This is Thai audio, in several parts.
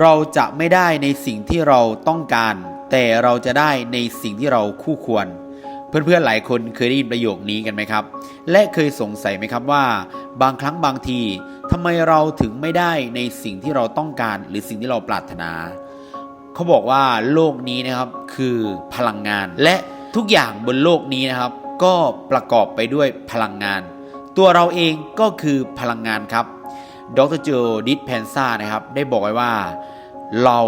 เราจะไม่ได้ในสิ่งที่เราต้องการ แต่เราจะได้ในสิ่งที่เราคู่ควร เพื่อนๆหลายคนเคยได้ยินประโยคนี้กันไหมครับ และเคยสงสัยไหมครับว่า บางครั้งบางทีทำไมเราถึงไม่ได้ในสิ่งที่เราต้องการ หรือสิ่งที่เราปรารถนา เขาบอกว่าโลกนี้นะครับคือพลังงาน และทุกอย่างบนโลกนี้นะครับ ก็ประกอบไปด้วยพลังงาน ตัวเราเองก็คือพลังงานครับ ดรโจดิสแพนซ่านะครับ ได้บอกไว้ว่า เรา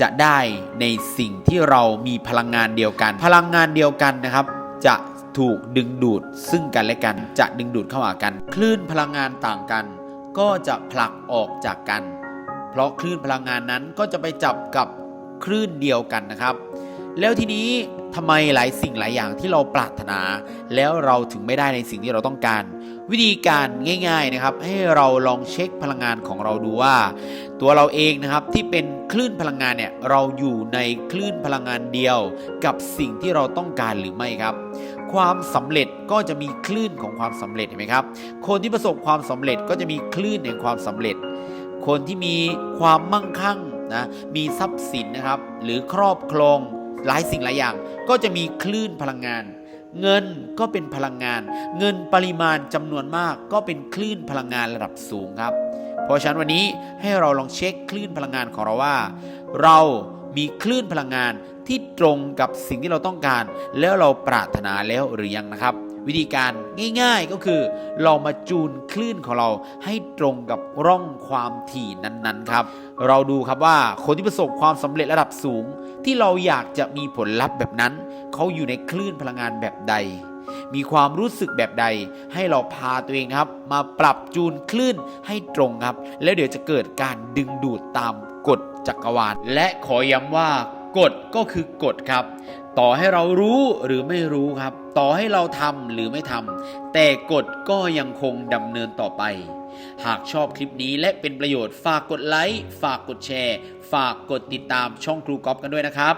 จะได้ในสิ่งที่เรามีพลังงานเดียวกัน พลังงานเดียวกันนะครับ จะถูกดึงดูดซึ่งกันและกัน จะดึงดูดเข้าหากัน คลื่นพลังงานต่างกัน ก็จะผลักออกจากกัน เพราะคลื่นพลังงานนั้นก็จะไปจับกับคลื่นเดียวกันนะครับ แล้วทีนี้ ทำไมหลายสิ่งหลายอย่างที่เราปรารถนา แล้วเราถึงไม่ได้ในสิ่งที่เราต้องการ วิธีการง่าย ๆนะครับ ให้เราลองเช็คพลังงานของเราดูว่า ตัวเราเองนะครับที่เป็นคลื่นพลังงานเนี่ยเราอยู่ในคลื่นพลังงานเดียว กับสิ่งที่เราต้องการหรือไม่ครับ ความสำเร็จก็จะมีคลื่นของความสำเร็จเห็นไหมครับ คนที่ประสบความสำเร็จก็จะมีคลื่นแห่งความสำเร็จ คนที่มีความมั่งคั่งนะมีทรัพย์สินนะครับ หรือครอบครอง หลายสิ่งหลายอย่าง ก็จะมีคลื่นพลังงาน เงินก็เป็นพลังงาน เงินปริมาณจำนวนมาก ก็เป็นคลื่นพลังงานระดับสูงครับ เพราะฉะนั้นวันนี้ให้เราลองเช็คคลื่นพลังงานของเราว่า เรามีคลื่นพลังงานที่ตรงกับสิ่งที่เราต้องการ แล้วเราปรารถนาแล้วหรือยังนะครับ วิธีการง่าย ๆก็คือเรามาจูนคลื่นของเราให้ตรงกับร่องความถี่นั้นๆครับ เราดูครับว่าคนที่ประสบความสำเร็จระดับสูง ที่เราอยากจะมีผลลัพธ์แบบนั้น เขาอยู่ในคลื่นพลังงานแบบใด มีความรู้สึกแบบใด ให้เราพาตัวเองครับ มาปรับจูนคลื่นให้ตรงครับ แล้วเดี๋ยวจะเกิดการดึงดูดตามกฎจักรวาล และขอย้ำว่ากฎก็คือกฎครับ ต่อให้เรารู้หรือไม่รู้ครับ ต่อให้เราทำหรือไม่ทำแต่กฎก็ยังคงดำเนินต่อไป หากชอบคลิปนี้และเป็นประโยชน์ฝากกดไลค์ฝากกดแชร์ ฝากกดติดตามช่องครูก๊อฟกันด้วยนะครับ